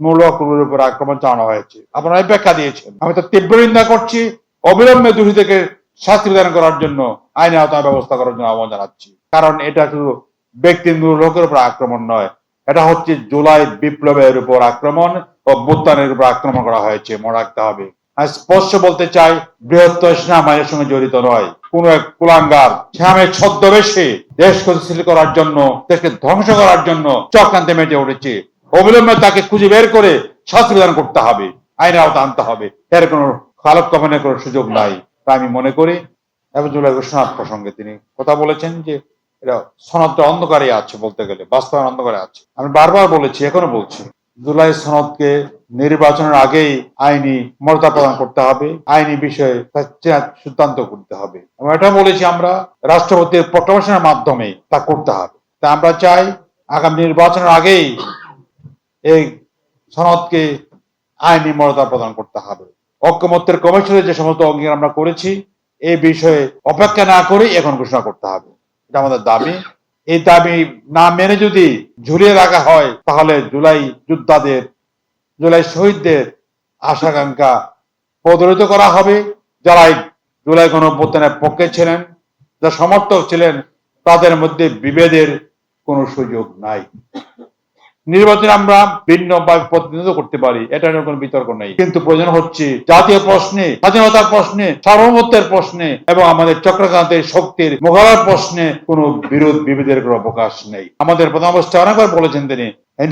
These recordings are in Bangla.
মূলকুলের উপর আক্রমণ চালানো হয়েছে। আপনারা ব্যাখ্যা দিয়েছেন। আমি তো তীব্র নিন্দা করছি, অবিলম্বে দোষী থেকে শাস্তি বিধান করার জন্য আইনে আওতায় ব্যবস্থা করার জন্য আহ্বান জানাচ্ছি। কারণ এটা শুধু ব্যক্তি লোকের উপর আক্রমণ নয়, এটা হচ্ছে জুলাই বিপ্লবের উপর আক্রমণ ও বুত্তানের উপর আক্রমণ করা হয়েছে। মনে রাখতে হবে। স্পষ্ট বলতে চাই, বৃহত্তর সেনাবাহিনীর সঙ্গে জড়িত নয়। কোন এক কুলাঙ্গার শ্যামের ছদ্মবেশে দেশ গতিশীল করার জন্য, দেশকে ধ্বংস করার জন্য চক্রান্তে মেটে উঠেছে। অবিলম্বে তাকে খুঁজে বের করে শাস্তি বিধান করতে হবে আইনে আওতা আনতে হবে। এর কোনো কালক্ষেপণের কোনো সুযোগ নাই। তা আমি মনে করি এবং জুলাই প্রসঙ্গে তিনি কথা বলেছেন যে এটা সনদটা অন্ধকারে আছে বলতে গেলে, বাস্তবায়ন অন্ধকারে আছে। আমি বারবার বলেছি, এখনও বলছি, জুলাই সনদকে নির্বাচনের আগেই আইনি মর্যাদা প্রদান করতে হবে, আইনি বিষয়ে সিদ্ধান্ত করতে হবে। এবং এটা বলেছি আমরা, রাষ্ট্রপতির প্রোক্লামেশনের মাধ্যমে তা করতে হবে। তা আমরা চাই আগামী নির্বাচনের আগেই এই সনদকে আইনি মর্যাদা প্রদান করতে হবে। ঐক্যমত্যের কমিশনের যে সমস্ত অঙ্গীকার আমরা করেছি, এই বিষয়ে অপেক্ষা না করে এখন ঘোষণা করতে হবে। এটা আমাদের দাবি। এই দাবি না মেনে যদি ঝুলিয়ে রাখা হয়, তাহলে জুলাই যোদ্ধাদের, জুলাই শহীদদের আশাকাঙ্ক্ষা প্রদলিত করা হবে। যারা জুলাই গণঅভ্যুত্থানের পক্ষে ছিলেন, যারা সমর্থক ছিলেন, তাদের মধ্যে বিভেদের কোনো সুযোগ নাই। নির্বাচনে আমরা ভিন্নভাবে প্রতিনিধিত্ব করতে পারি, এটা নিয়ে কোনো বিতর্ক নেই। কিন্তু প্রয়োজন হচ্ছে জাতীয় প্রশ্নে, স্বাধীনতার প্রশ্নে, সার্বভৌমত্বের প্রশ্নে এবং আমাদের চক্রক্রান্তের শক্তির মোকাবেলার প্রশ্নে কোনো বিরোধ বিভেদের কোনো অবকাশ নেই। আমাদের প্রধানমন্ত্রী অনেকবার বলেছেন তিনি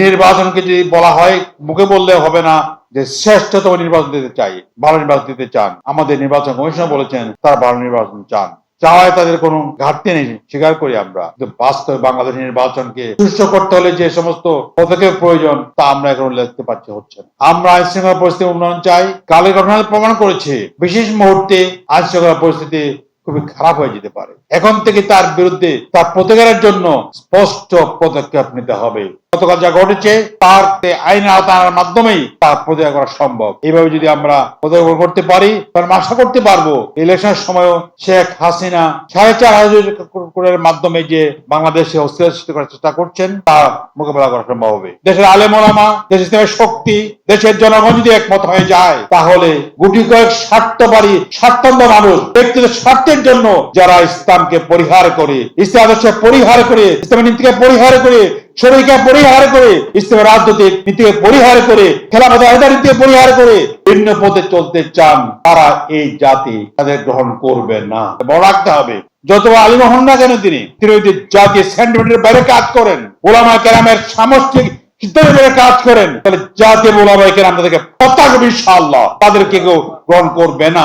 নির্বাচনকে যদি বলা হয়, মুখে বললে হবে না যে শ্রেষ্ঠতম নির্বাচন দিতে চাই, ভালো নির্বাচন দিতে চান। আমাদের নির্বাচন কমিশন বলেছেন, তারা ভালো নির্বাচন চান। চাওয়ায় তাদের কোনো ঘাটতি নেই, স্বীকার করি আমরা কিন্তু বাস্তবে বাংলাদেশ নির্বাচনকে সুস্থ করতে হলে যে সমস্ত পদক্ষেপ প্রয়োজন তা আমরা এখন দেখতে পাচ্ছি, হচ্ছে আমরা আইন শৃঙ্খলা পরিস্থিতি উন্নয়ন চাই, কালের ঘটনা প্রমাণ করেছে, বিশেষ মুহূর্তে আইন শৃঙ্খলা পরিস্থিতি খুবই খারাপ হয়ে যেতে পারে। এখন থেকে তার বিরুদ্ধে তার প্রতিকারের জন্য স্পষ্ট পদক্ষেপ নিতে হবে। গতকাল যা ঘটেছে, তার আইনের আওতা আনার মাধ্যমেই তার প্রতিকার করা সম্ভব। এইভাবে যদি আমরা পদক্ষেপ করতে পারি, তাহলে আশা করতে পারব ইলেকশনের সময়ও শেখ হাসিনা সাড়ে চার হাজার মাধ্যমে যে বাংলাদেশে অস্থিরতা সৃষ্টি করার চেষ্টা করছেন তা মোকাবেলা করা সম্ভব হবে। দেশের আলেম ওলামা ইসলামের শক্তি, দেশের জনগণ যদি একমত হয়ে যায়, তাহলে গুটি কয়েক স্বার্থবাড়ি স্বার্থন্দ মানুষ ব্যক্তিগত স্বার্থের জন্য যারা ইসলামকে পরিহার করে ইসলাম পরিহার করে, ইসলামের নীতিকে পরিহার করে শরীরকে পরিহার করে, ইসলামের রাজনৈতিক নীতিকে পরিহার করে খেলাফত আয়দার নীতিকে পরিহার করে ভিন্ন পথে চলতে চান, তারা এই জাতি তাদের গ্রহণ করবে না। বড় রাখতে হবে। যত আলিম হন না কেন তিনি? তিনি জাতীয় সেন্টিমেন্টের বাইরে কাজ করেন ওলামা কেরামের সামষ্টিক সিদ্ধান্তের বাইরে কাজ করেন, তাহলে জাতীয় ওলামা কেরাম তাদেরকে প্রত্যাগ ইনশাআল্লাহ। তাদেরকে কেউ গ্রহণ করবে না।